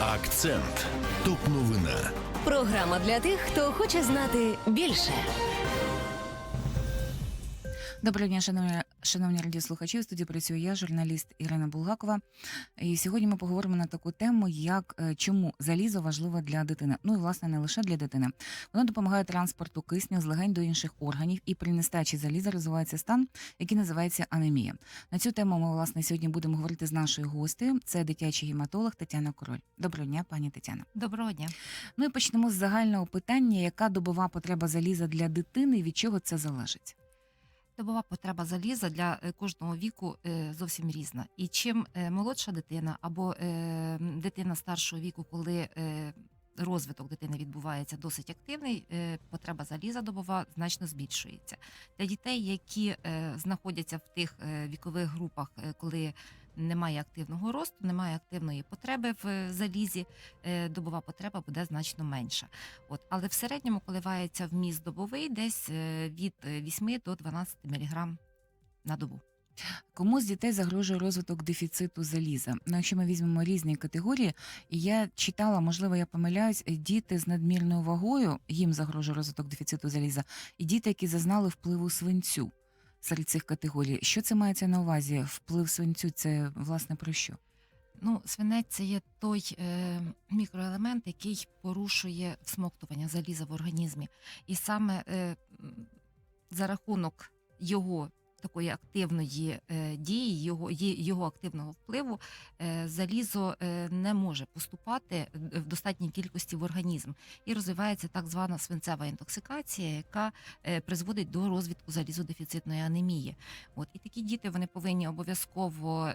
Акцент. Топ новина. Програма для тих, хто хоче знати більше. Доброго дня, шановні, шановні радіослухачі. У студії працюю я, журналіст Ірина Булгакова. І сьогодні ми поговоримо на таку тему, як е, чому залізо важливе для дитини. Ну і власне не лише для дитини. Воно допомагає транспорту кисню з легень до інших органів, і при нестачі заліза розвивається стан, який називається анемія. На цю тему ми власне сьогодні будемо говорити з нашою гостею. Це дитячий гематолог Тетяна Король. Доброго дня, пані Тетяна. Доброго дня. Ну і почнемо з загального питання: яка добова потреба заліза для дитини, і від чого це залежить? Добова потреба заліза для е, кожного віку е, зовсім різна. І чим е, молодша дитина або дитина старшого віку, коли розвиток дитини відбувається досить активний, потреба заліза добова значно збільшується. Для дітей, які знаходяться в тих вікових групах, коли немає активного росту, немає активної потреби в е, залізі, е, добова потреба буде значно менша. От, але в середньому коливається вміст добовий десь е, від е, 8 до 12 мг на добу. Кому з дітей загрожує розвиток дефіциту заліза? Ну, якщо ми візьмемо різні категорії, і я читала, можливо, я помиляюсь, діти з надмірною вагою їм загрожує розвиток дефіциту заліза, і діти, які зазнали впливу свинцю серед цих категорій. Що це мається на увазі? Вплив свинцю це власне про що? Ну, свинець це є той е, мікроелемент, який порушує всмоктування заліза в організмі. І саме е, за рахунок його такої активної е, дії, його, його активного впливу, е, залізо е, не може поступати в достатній кількості в організм. І розвивається так звана свинцева інтоксикація, яка призводить до розвитку залізодефіцитної анемії. От і такі діти вони повинні обов'язково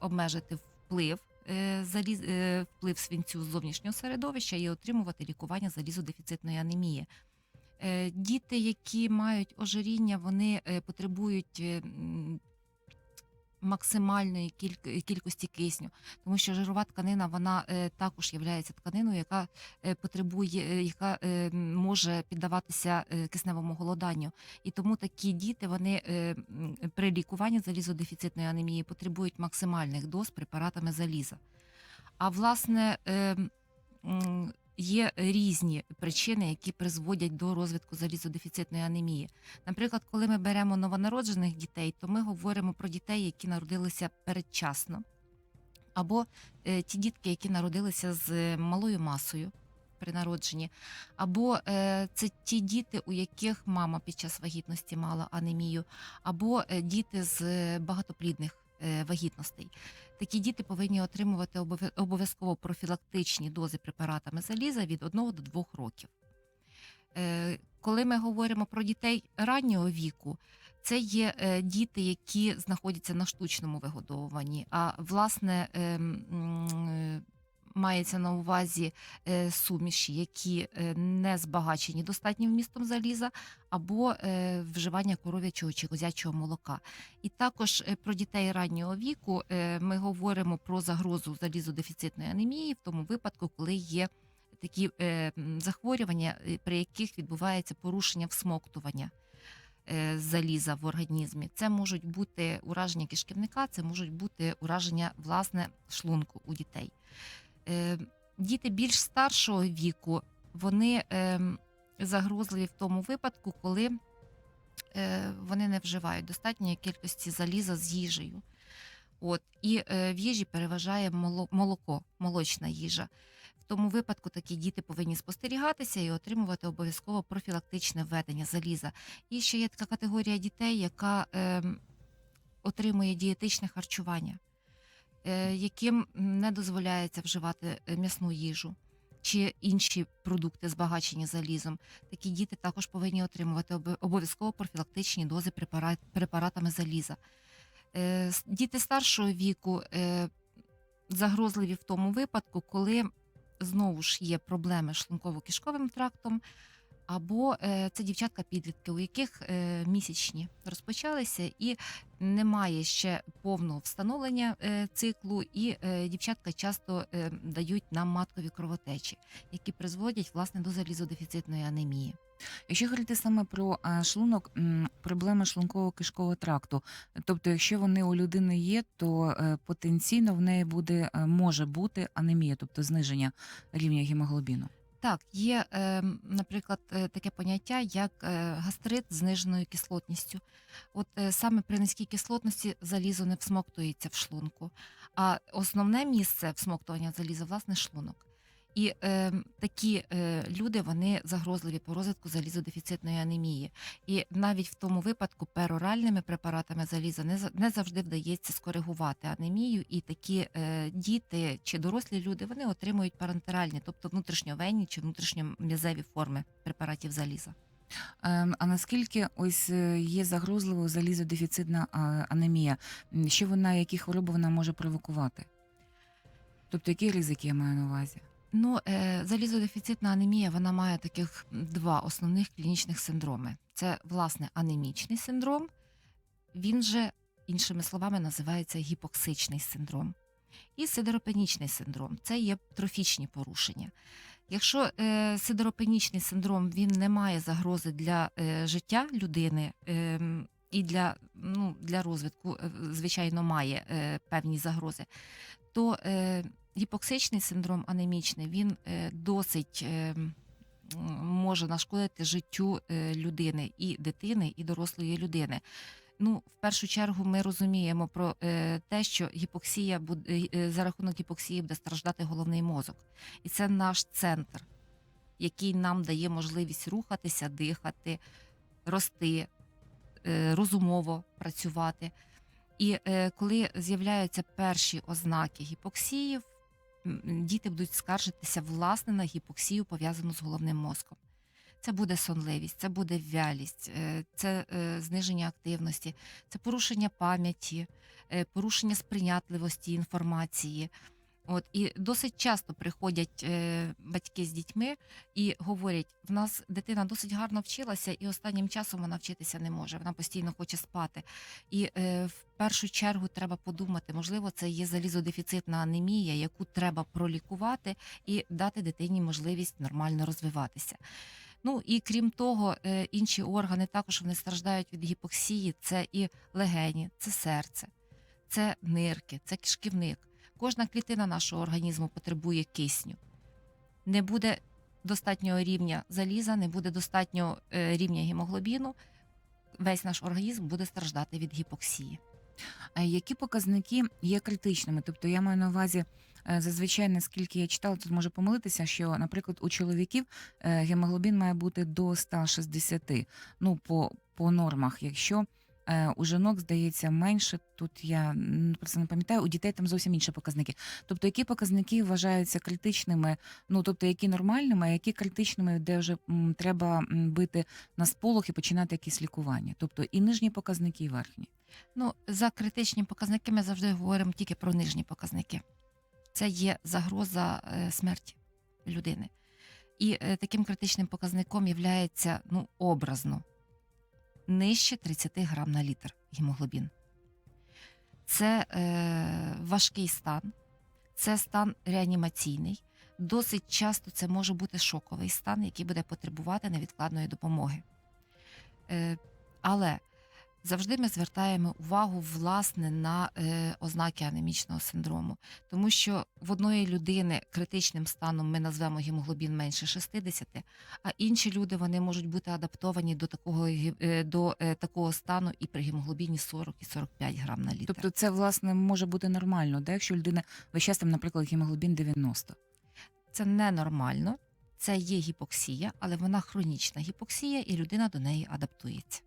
обмежити вплив. Заліз вплив свинцю з зовнішнього середовища і отримувати лікування залізодефіцитної анемії. Е, Діти, які мають ожиріння, вони е, потребують е, максимальної кількості кисню, тому що жирова тканина вона також є тканиною, яка потребує, яка може піддаватися кисневому голоданню. І тому такі діти вони при лікуванні залізодефіцитної анемії потребують максимальних доз препаратами заліза. А власне е, м, є різні причини, які призводять до розвитку залізодефіцитної анемії. Наприклад, коли ми беремо новонароджених дітей, то ми говоримо про дітей, які народилися передчасно, або е, ті дітки, які народилися з е, малою масою. При народженні, або е, це ті діти, у яких мама під час вагітності мала анемію, або діти з багатоплідних вагітностей. Такі діти повинні отримувати обов'язково профілактичні дози препаратами заліза від 1 до 2 років. Е, Коли ми говоримо про дітей раннього віку, це є е, діти, які знаходяться на штучному вигодовуванні. А власне е, м, е, мається на увазі е, суміші, які е, не збагачені достатнім вмістом заліза, або е, вживання коров'ячого чи козячого молока. І також про дітей раннього віку ми говоримо про загрозу залізодефіцитної анемії в тому випадку, коли є такі захворювання, при яких відбувається порушення всмоктування заліза в організмі. Це можуть бути ураження кишківника, це можуть бути ураження власне шлунку у дітей. Е, Діти більш старшого віку вони е, загрозливі в тому випадку, коли е, вони не вживають достатньої кількості заліза з їжею. От, і е, в їжі переважає молоко, молочна їжа. В тому випадку такі діти повинні спостерігатися і отримувати обов'язково профілактичне введення заліза. І ще є така категорія дітей, яка е, отримує дієтичне харчування, яким не дозволяється вживати е, м'ясну їжу. Чи інші продукти збагачені залізом, такі діти також повинні отримувати обов'язково профілактичні дози препаратами заліза. Е, Діти старшого віку е, загрозливі в тому випадку, коли знову ж є проблеми з шлунково-кишковим трактом, або е, це дівчатка-підлітки, у яких е, місячні розпочалися і немає ще повного встановлення е, циклу, і дівчатка часто дають нам маткові кровотечі, які призводять власне до залізодефіцитної анемії. Якщо говорити саме про шлунок, проблеми шлунково-кишкового тракту, тобто, якщо вони у людини є, то потенційно в неї буде може бути анемія, тобто зниження рівня гемоглобіну. Так, є, е, наприклад, е, таке поняття, як е, гастрит з зниженою кислотністю. От е, саме при низькій кислотності залізо не всмоктується в шлунку, а основне місце всмоктування заліза власне шлунок. І е, такі е, люди вони загрозливі по розвитку залізодефіцитної анемії. І навіть в тому випадку пероральними препаратами заліза не, не завжди вдається скоригувати анемію, і такі е, діти чи дорослі люди вони отримують парентеральні, тобто внутрішньовенні чи внутрішньом'язеві форми препаратів заліза. Ем, А наскільки ось е, є загрозливою залізодефіцитна анемія? Що вона, які хвороби вона може провокувати? Тобто, які ризики я маю на увазі? Ну, е, залізодефіцитна анемія вона має таких два основних клінічних синдроми. Це власне анемічний синдром, він же, іншими словами, називається гіпоксичний синдром. І сидеропенічний синдром це є трофічні порушення. Якщо е, сидеропенічний синдром він не має загрози для е, життя людини е, і для, ну, для розвитку, е, звичайно, має е, певні загрози, то е, гіпоксичний синдром анемічний він е, досить е, може нашкодити життю е, людини і дитини, і дорослої людини. Ну, в першу чергу, ми розуміємо про те, що гіпоксія буде за рахунок гіпоксії буде страждати головний мозок, і це наш центр, який нам дає можливість рухатися, дихати, рости, розумово працювати. І коли з'являються перші ознаки гіпоксії, діти будуть скаржитися власне на гіпоксію, пов'язану з головним мозком. Це буде сонливість, це буде вялість, е, це е, зниження активності, це порушення пам'яті, е, порушення сприйнятливості інформації. От і досить часто приходять е, батьки з дітьми і говорять: в нас дитина досить гарно вчилася, і останнім часом вона вчитися не може. Вона постійно хоче спати. І е, в першу чергу треба подумати, можливо, це є залізодефіцитна анемія, яку треба пролікувати і дати дитині можливість нормально розвиватися. Ну і крім того, е, інші органи також вони страждають від гіпоксії. Це і легені, це серце, це нирки, це кишківник. Кожна клітина нашого організму потребує кисню. Не буде достатнього рівня заліза, не буде достатнього е, рівня гемоглобіну. Весь наш організм буде страждати від гіпоксії. А які показники є критичними? Тобто я маю на увазі е, зазвичай, наскільки я читала, тут можу помилитися, що, наприклад, у чоловіків е, гемоглобін має бути до 160, ну по, по нормах. Якщо у жінок здається менше, тут я просто не пам'ятаю, у дітей там зовсім інші показники. Тобто, які показники вважаються критичними, ну тобто які нормальними, а які критичними, де вже треба бити на сполох і починати якісь лікування? Тобто і нижні показники, і верхні. Ну, за критичні показники ми завжди говоримо тільки про нижні показники. Це є загроза е, смерті людини. І е, таким критичним показником є ну, образно нижче 30 грам на літр гемоглобін. Це е, важкий стан, це стан реанімаційний. Досить часто це може бути шоковий стан, який буде потребувати невідкладної допомоги. Е, але завжди ми звертаємо увагу власне на е, ознаки анемічного синдрому, тому що в одної людини критичним станом ми назвемо гемоглобін менше 60, а інші люди вони можуть бути адаптовані до такого е, до е, такого стану і при гемоглобіні 40 і 45 грам на літр. Тобто це власне може бути нормально, да? якщо у людини весь час там, наприклад, гемоглобін 90. це ненормально, це є гіпоксія, але вона хронічна гіпоксія, і людина до неї адаптується.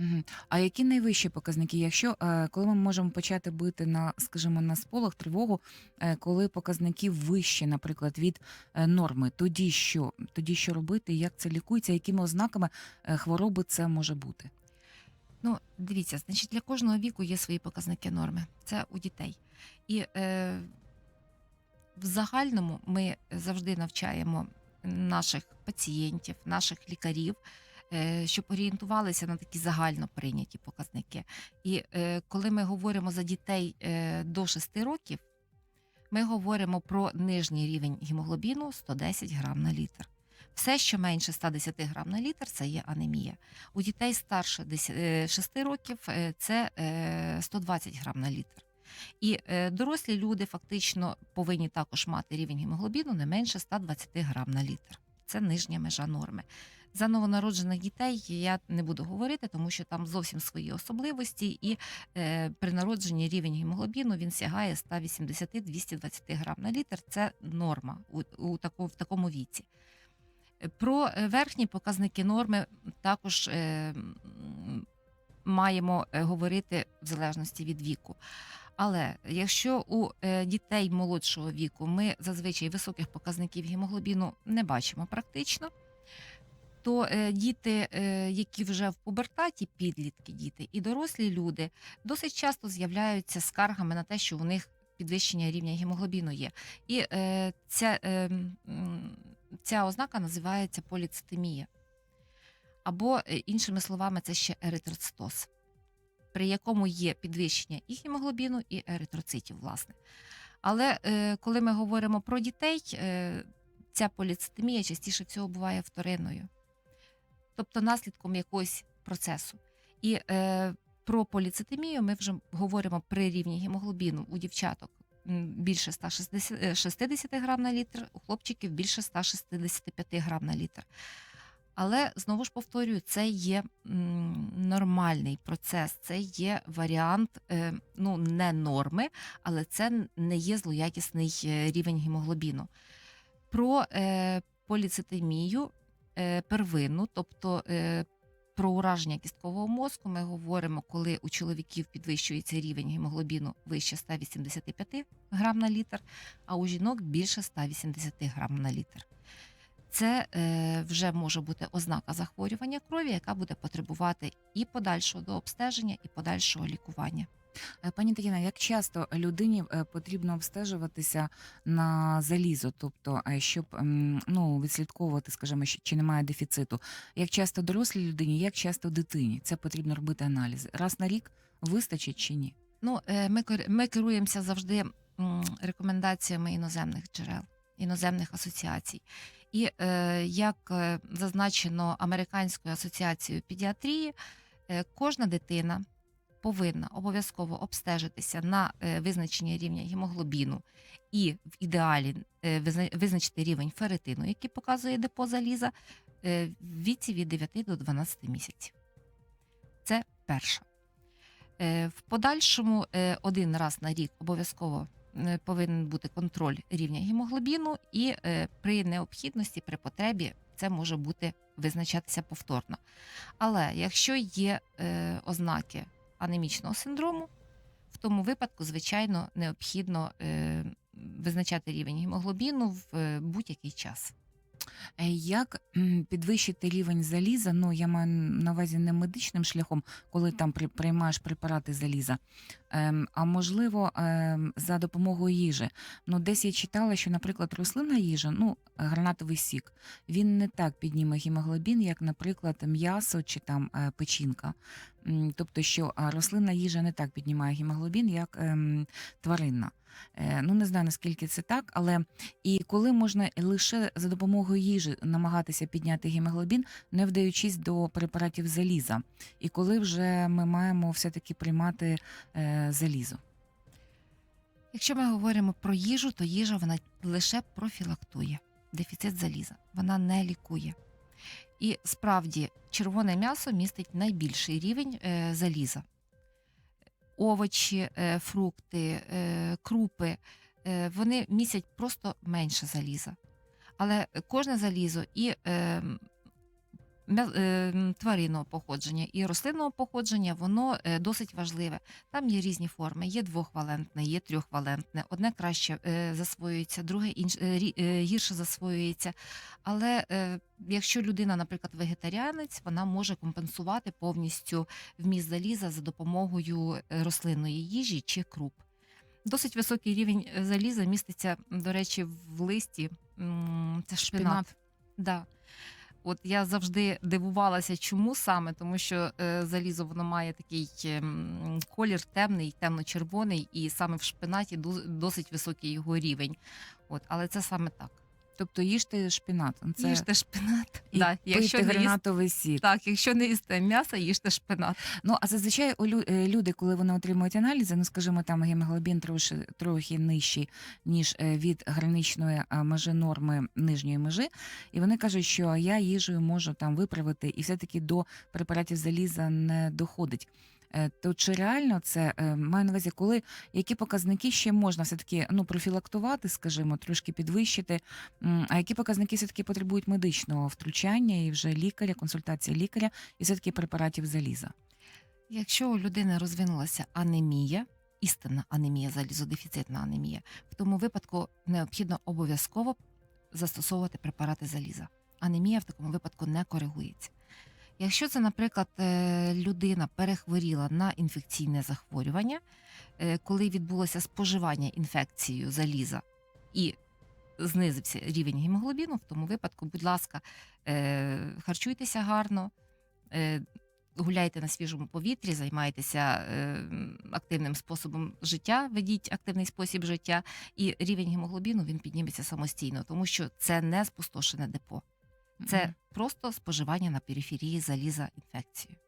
Угу. А які найвищі показники? Якщо е, коли ми можемо почати бити на, скажімо, на сполох тривогу, е, коли показники вищі, наприклад, від е, норми, тоді що? Тоді що робити? Як це лікується? Якими ознаками хвороби це може бути? Ну, дивіться, значить, для кожного віку є свої показники норми. Це у дітей. І е, в загальному ми завжди навчаємо наших пацієнтів, наших лікарів, щоб орієнтувалися на такі загально прийняті показники. І е, коли ми говоримо за дітей е, до 6 років, ми говоримо про нижній рівень гемоглобіну 110 грам на літр. Все, що менше 110 грам на літр, це є анемія. У дітей старше 10 е, 6 років е, це е, 120 грам на літр. І е, дорослі люди фактично повинні також мати рівень гемоглобіну не менше 120 грам на літр. Це нижня межа норми. За новонароджених дітей я не буду говорити, тому що там зовсім свої особливості, і е, при народженні рівень гемоглобіну він сягає 180-220 грам на літр. Це норма у, у тако, в такому віці. Про е, верхні показники норми також е, маємо е, говорити в залежності від віку. Але якщо у е, дітей молодшого віку ми зазвичай високих показників гемоглобіну не бачимо практично, то е, діти, е, які вже в пубертаті, підлітки діти і дорослі люди, досить часто з'являються скаргами на те, що у них підвищення рівня гемоглобіну є. І е, ця, ця ознака називається поліцитемія. Або, іншими словами, це ще еритроцитоз, при якому є підвищення і гемоглобіну, і еритроцитів, власне. Але е, коли ми говоримо про дітей, е, ця поліцитемія частіше всього буває вторинною, тобто наслідком якогось процесу. І е, про поліцитемію ми вже говоримо при рівні гемоглобіну у дівчаток більше 160 е, 60 грам на літр, у хлопчиків більше 165 грам на літр. Але знову ж повторюю, це є нормальний процес, це є варіант, е, ну не норми, але це не є злоякісний е, рівень гемоглобіну. Про поліцитемію первинну, тобто е, про ураження кісткового мозку, ми говоримо, коли у чоловіків підвищується рівень гемоглобіну вище 185 грам на літр, а у жінок більше 180 грам на літр. Це е, вже може бути ознака захворювання крові, яка буде потребувати і подальшого дообстеження, і подальшого лікування. Е, Пані Тетяна, як часто людині е, потрібно обстежуватися на залізо, тобто е, щоб ну, відслідковувати, скажімо, чи немає дефіциту? Як часто дорослій людині, як часто дитині? Це потрібно робити аналізи. Раз на рік вистачить чи ні? Ну, ми, ми керуємося завжди рекомендаціями іноземних джерел, іноземних асоціацій. І як зазначено Американською асоціацією педіатрії, кожна дитина повинна обов'язково обстежитися на е, визначення рівня гемоглобіну і в ідеалі е, визначити рівень ферритину, який показує депо заліза, е, в віці від 9 до 12 місяців. Це перше. Е, В подальшому один раз на рік обов'язково повинен бути контроль рівня гемоглобіну, і при необхідності, при потребі, це може бути визначатися повторно. Але якщо є ознаки анемічного синдрому, в тому випадку, звичайно, необхідно е, визначати рівень гемоглобіну в е, будь-який час. Е, Як м, підвищити рівень заліза? Ну я маю на увазі не медичним шляхом, коли там при- приймаєш препарати заліза, ем, а можливо ем, за допомогою їжі. Ну, десь я читала, що, наприклад, рослинна їжа, ну гранатовий сік, він не так підніме гемоглобін, як, наприклад, м'ясо чи там е, печінка. М, Тобто, що а, рослинна їжа не так піднімає гемоглобін, як ем, тваринна. Е, Ну не знаю наскільки це так, але і коли можна лише за допомогою їжі намагатися підняти гемоглобін, не вдаючись до препаратів заліза, і коли вже ми маємо все-таки приймати е, залізо. Якщо ми говоримо про їжу, то їжа вона лише профілактує дефіцит заліза, вона не лікує. І справді червоне м'ясо містить найбільший рівень е, заліза. Овочі, е, фрукти, е, крупи е, вони містять просто менше заліза. Але кожне залізо і е, м'я- е, м, тваринного походження, і рослинного походження, воно е, досить важливе. Там є різні форми: є двохвалентне, є трьохвалентне. Одне краще е, засвоюється, друге інш, е, е, гірше засвоюється. Але е, якщо людина, наприклад, вегетаріанець, вона може компенсувати повністю вміст заліза за допомогою е, рослинної їжі чи круп. Досить високий рівень е, заліза міститься, до речі, в листі. Це шпинат. Шпинат. Да. От я завжди дивувалася, чому саме, тому що е, залізо воно має такий ем, колір темний, темно-червоний, і саме в шпинаті досить високий його рівень. От, але це саме так. Тобто їжте шпинат. Це Їжте шпинат. і да, якщо пийте гранатовий сік. так, якщо не їсте м'ясо, їжте шпинат. Ну а зазвичай е, люди, коли вони отримують аналізи, ну скажімо, там гемоглобін трохи, трохи нижчий, ніж е, від граничної е, межі норми нижньої межі, і вони кажуть, що я їжею можу там виправити, і все-таки до препаратів заліза не доходить. Е, То чи реально це е, маю на увазі, коли які показники ще можна все таки ну профілактувати, скажімо, трошки підвищити, а які показники все таки потребують медичного втручання і вже лікаря, консультації лікаря і все таки препаратів заліза? Якщо у людини розвинулася анемія, істинна анемія, залізодефіцитна анемія, в тому випадку необхідно обов'язково застосовувати препарати заліза. Анемія в такому випадку не коригується. Якщо це, наприклад, е, людина перехворіла на інфекційне захворювання, е, коли відбулося споживання інфекцією заліза і знизився рівень гемоглобіну, в тому випадку, будь ласка, е, харчуйтеся гарно, гуляйте на свіжому повітрі, займайтеся активним способом життя, ведіть активний спосіб життя, і рівень гемоглобіну він підніметься самостійно, тому що це не спустошене депо. Це просто споживання на периферії заліза інфекції.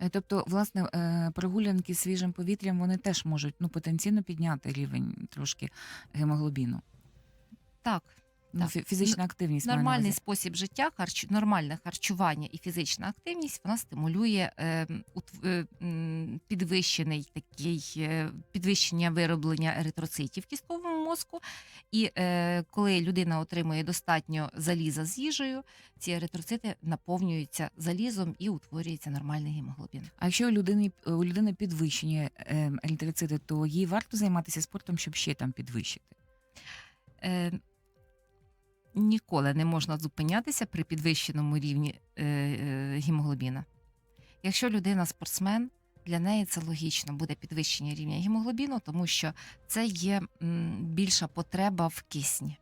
Е, Тобто, власне, е, прогулянки свіжим повітрям вони теж можуть ну потенційно підняти рівень трошки гемоглобіну. Так, Ну, Так. фізична активність нормальний спосіб життя, харч... нормальне харчування і фізична активність вона стимулює е, е, підвищений такий е, підвищення вироблення еритроцитів в кістковому мозку. І е, коли людина отримує достатньо заліза з їжею, ці еритроцити наповнюються залізом і утворюється нормальний гемоглобін. А якщо у людини у людини підвищені е, еритроцити, то їй варто займатися спортом, щоб ще там підвищити. Е, ніколи не можна зупинятися при підвищеному рівні е, е, гемоглобіна. Якщо людина спортсмен, для неї це логічно буде підвищення рівня гемоглобіну, тому що це є більша потреба в кисні.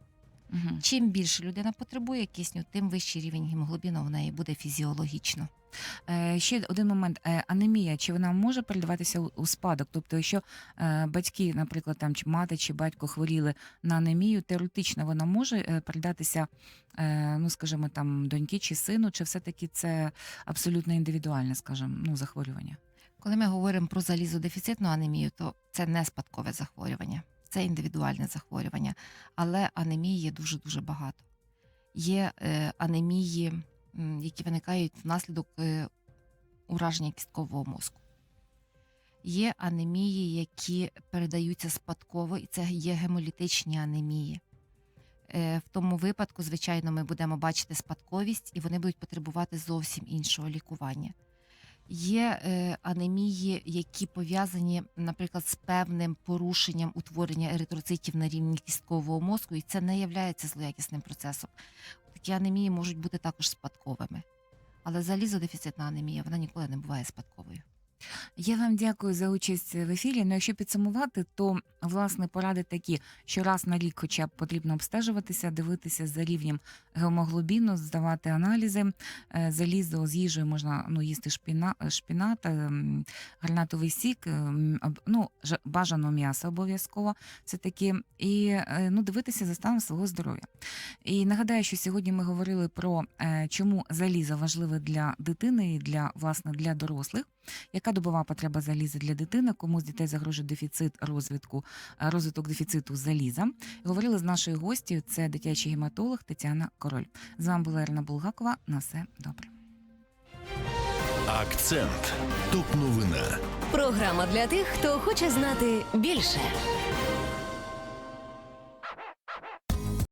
Угу. Чим більше людина потребує кисню, тим вищий рівень гемоглобіну в неї буде фізіологічно. Е, ще один момент: Е, анемія, чи вона може передаватися у, у спадок? Тобто, якщо е, батьки, наприклад, там чи мати чи батько хворіли на анемію, теоретично вона може передатися, е, ну скажімо, там доньки чи сину, чи все-таки це абсолютно індивідуальне, скажімо, ну захворювання? Коли ми говоримо про залізодефіцитну анемію, то це не спадкове захворювання, це індивідуальне захворювання. Але анемії є дуже дуже багато. Є е, анемії, які виникають внаслідок е, ураження кісткового мозку. Є анемії, які передаються спадково, і це є гемолітичні анемії. Е, В тому випадку, звичайно, ми будемо бачити спадковість, і вони будуть потребувати зовсім іншого лікування. Є е, анемії, які пов'язані, наприклад, з певним порушенням утворення еритроцитів на рівні кісткового мозку, і це не є злоякісним процесом. Такі анемії можуть бути також спадковими. Але залізодефіцитна анемія вона ніколи не буває спадковою. Я вам дякую за участь в ефірі. Ну, якщо підсумувати, то власне поради такі, що раз на рік, хоча б потрібно обстежуватися, дивитися за рівнем гемоглобіну, здавати аналізи. Е, Залізо з їжею можна ну їсти шпіна, шпінат, гранатовий сік, ну бажано м'ясо обов'язково. Це таки, і е, ну дивитися за станом свого здоров'я. І нагадаю, що сьогодні ми говорили про е, чому залізо важливе для дитини і для власне для дорослих яка добова потреба заліза для дитини, кому з дітей загрожує дефіцит розвитку, е, розвиток дефіциту заліза. Говорили з нашою гостю, це дитячий гематолог Тетяна Король. З вами була Ірина Булгакова. На все добре. Акцент. Топ новина. Програма для тих, хто хоче знати більше.